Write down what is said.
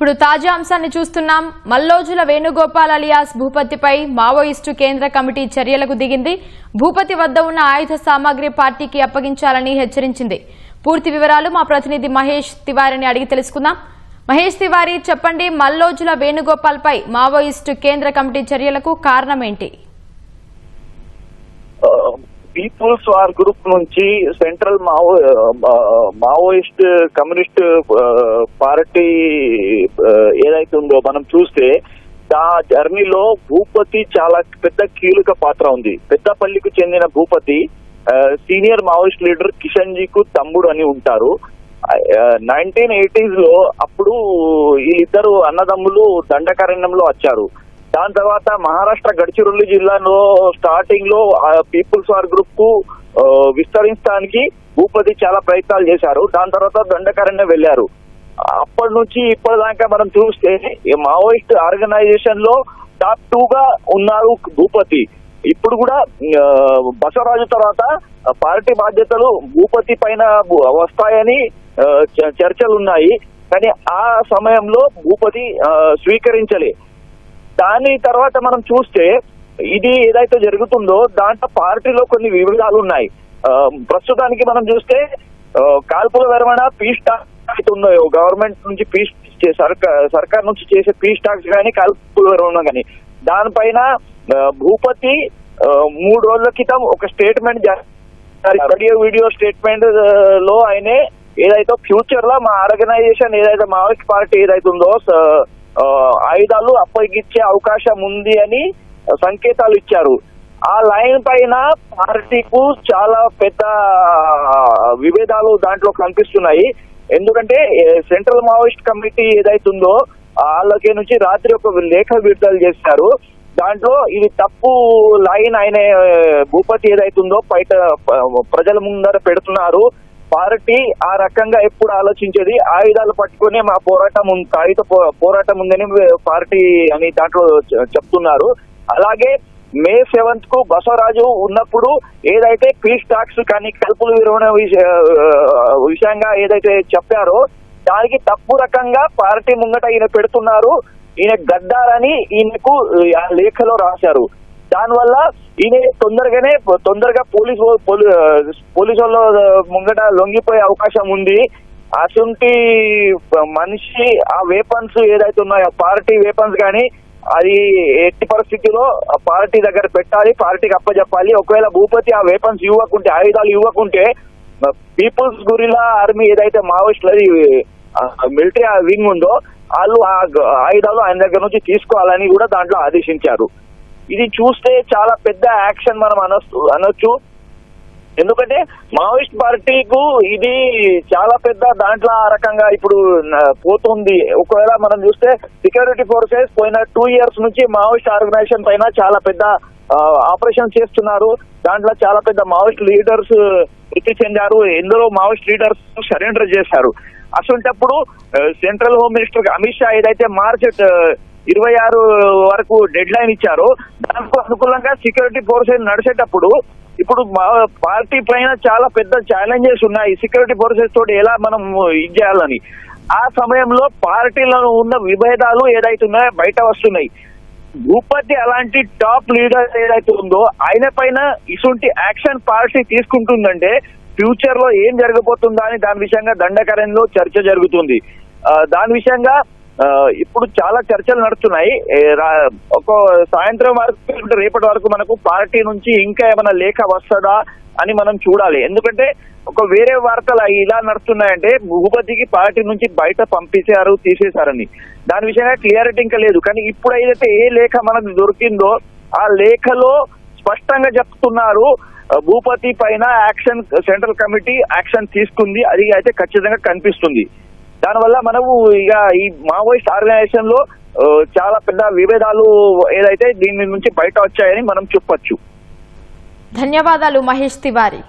ఇప్పుడు తాజా అంశాన్ని చూస్తున్నాం. మల్లోజుల వేణుగోపాల్ అలియాస్ భూపతిపై మావోయిస్టు కేంద్ర కమిటీ చర్యలకు దిగింది. భూపతి వద్ద ఉన్న ఆయుధ సామాగ్రి పార్టీకి అప్పగించాలని హెచ్చరించింది. పూర్తి వివరాలు మా ప్రతినిధి మహేష్ తివారిని అడిగి తెలుసుకుందాం. మహేష్ తివారి చెప్పండి మల్లోజుల వేణుగోపాల్ పై మావోయిస్టు కేంద్ర కమిటీ చర్యలకు కారణం ఏంటి? పీపుల్స్ వార్ గ్రూప్ నుంచి central Mao Maoist communist party ఏదైతే ఉందో మనం చూస్తే ఆ జర్నీలో భూపతి చాలా పెద్ద కీలక పాత్ర ఉంది. పెద్దపల్లికి చెందిన Bhupathi uh, senior Maoist leader Kishan జీకు తమ్ముడు అని ఉంటారు. Uh, నైన్టీన్ ఎయిటీస్లో అప్పుడు వీళ్ళిద్దరు అన్నదమ్ములు దండకారణ్యంలో వచ్చారు. దాని తర్వాత మహారాష్ట్ర గడిచిరుల్లి జిల్లాలో స్టార్టింగ్లో పీపుల్స్ వార్ గ్రూప్కు విస్తరించడానికి భూపతి చాలా ప్రయత్నాలు చేశారు. దాని తర్వాత దండకారణ్యం వెళ్ళారు అప్పటి నుంచి ఇప్పటిదాకా మనం చూస్తే మావోయిస్ట్ ఆర్గనైజేషన్లో టాప్ టూ గా ఉన్నారు భూపతి. ఇప్పుడు కూడా బసవరాజు తర్వాత పార్టీ బాధ్యతలు భూపతి పైన వస్తాయని చ- చర్చలు ఉన్నాయి. కానీ ఆ సమయంలో భూపతి స్వీకరించలే. దాని తర్వాత మనం చూస్తే ఇది ఏదైతే జరుగుతుందో దాంట్లో పార్టీలో కొన్ని విభేదాలు ఉన్నాయి. ప్రస్తుతానికి మనం చూస్తే కాల్పుల విరమణ పీస్ టాక్ ఉన్నాయో గవర్నమెంట్ నుంచి పీస్ సర్కార్ సర్కార్ నుంచి చేసే పీస్ టాక్స్ కానీ కాల్పుల విరమణ కానీ దానిపైన భూపతి మూడు రోజుల క్రితం ఒక స్టేట్మెంట్ ఆడియో వీడియో స్టేట్మెంట్లో ఆయనే ఏదైతే ఫ్యూచర్లో మా ఆర్గనైజేషన్ ఏదైతే మావోయిస్ట్ పార్టీ ఏదైతే ఉందో ఆయుధాలు అప్పగించే అవకాశం ఉంది అని సంకేతాలు ఇచ్చారు. ఆ లైన్ పైన పార్టీకు చాలా పెద్ద విభేదాలు దాంట్లో కనిపిస్తున్నాయి. ఎందుకంటే సెంట్రల్ మావోయిస్ట్ కమిటీ ఏదైతుందో వాళ్ళకి నుంచి రాత్రి ఒక లేఖ విడుదల చేశారు. దాంట్లో ఇది తప్పు లైన్ ఆయన భూపతి ఏదైతుందో బయట ప్రజల ముందర పెడుతున్నారు. పార్టీ ఆ రకంగా ఎప్పుడు ఆలోచించేది? ఆయుధాలు పట్టుకుని మా పోరాటం ఉంది ఆయుధ పో- పోరాటం ఉందని పార్టీ అని దాంట్లో చెప్తున్నారు. అలాగే మే సెవెంత్కు బసవరాజు ఉన్నప్పుడు ఏదైతే పీస్ టాక్స్ కానీ కలుపులు విరమణ విషయంగా ఏదైతే చెప్పారో దానికి తప్పు రకంగా పార్టీ ముంగట ఈయన పెడుతున్నారు. ఈయన గద్దారని ఈయనకు ఆ లేఖలో రాశారు. దానివల్ల ఈయన తొందరగానే తొందరగా పోలీసు పోలీ- పోలీసు వాళ్ళ ముంగట లొంగిపోయే అవకాశం ఉంది. అటువంటి మనిషి ఆ వేపన్స్ ఏదైతే ఉన్నాయో పార్టీ వేపన్స్ కానీ అది ఎట్టి పరిస్థితిలో పార్టీ దగ్గర పెట్టాలి పార్టీకి అప్పచెప్పాలి ఒకవేళ భూపతి ఆ వేపన్స్ ఇవ్వకుంటే ఆయుధాలు ఇవ్వకుంటే పీపుల్స్ గురిలా ఆర్మీ ఏదైతే మావోయిస్టులది మిలిటరీ వింగ్ ఉందో వాళ్ళు ఆ ఆయుధాలు ఆయన దగ్గర నుంచి తీసుకోవాలని కూడా దాంట్లో ఆదేశించారు. ఇది చూస్తే చాలా పెద్ద యాక్షన్ మనం అనొచ్చు అనొచ్చు. ఎందుకంటే మావోయిస్ట్ పార్టీకు ఇది చాలా పెద్ద దాంట్లో ఆ రకంగా ఇప్పుడు పోతుంది. ఒకవేళ మనం చూస్తే సెక్యూరిటీ ఫోర్సెస్ పోయిన టూ ఇయర్స్ నుంచి మావోయిస్ట్ ఆర్గనైజేషన్ పైన చాలా పెద్ద ఆపరేషన్ చేస్తున్నారు. దాంట్లో చాలా పెద్ద మావోయిస్ట్ లీడర్స్ మృతి చెందారు. ఎందరో మావోయిస్ట్ లీడర్స్ సరెండర్ చేశారు. అసలుంటప్పుడు central home minister Amit Shah ఏదైతే మార్చ్ ఇరవై ఆరు వరకు డెడ్ లైన్ ఇచ్చారో. దానికి అనుకూలంగా సెక్యూరిటీ ఫోర్సెస్ నడిచేటప్పుడు ఇప్పుడు మా పార్టీ పైన చాలా పెద్ద ఛాలెంజెస్ ఉన్నాయి. సెక్యూరిటీ ఫోర్సెస్ తోటి ఎలా మనం ఇది చేయాలని. ఆ సమయంలో పార్టీలలో ఉన్న విభేదాలు ఏదైతున్నాయో బయట వస్తున్నాయి. భూపతి అలాంటి టాప్ లీడర్ ఏదైతే ఉందో ఆయన పైన ఇటువంటి యాక్షన్ పార్టీ తీసుకుంటుందంటే ఫ్యూచర్లో ఏం జరగబోతుందా అని దాని విషయంగా దండకరణలో చర్చ జరుగుతుంది. దాని విషయంగా ఇప్పుడు చాలా చర్చలు నడుస్తున్నాయి. ఒక సాయంత్రం వరకు రేపటి వరకు మనకు పార్టీ నుంచి ఇంకా ఏమైనా లేఖ వస్తుందా అని మనం చూడాలి. ఎందుకంటే ఒక వేరే వార్తలు ఇలా నడుస్తున్నాయంటే భూపతికి పార్టీ నుంచి బయట పంపించారు తీసేశారని. దాని విషయంగా క్లియారిటీ ఇంకా లేదు. కానీ ఇప్పుడు ఏదైతే ఏ లేఖ మనకు దొరికిందో ఆ లేఖలో స్పష్టంగా చెప్తున్నారు భూపతి పైన యాక్షన్ సెంట్రల్ కమిటీ యాక్షన్ తీసుకుంది. అది అయితే ఖచ్చితంగా కనిపిస్తుంది. దానివల్ల మనము ఇక ఈ మావోయిస్ట్ ఆర్గనైజేషన్లో చాలా పెద్ద విభేదాలు ఏదైతే దీని నుంచి బయట వచ్చాయని మనం చెప్పొచ్చు. ధన్యవాదాలు మహేష్ తివారీ.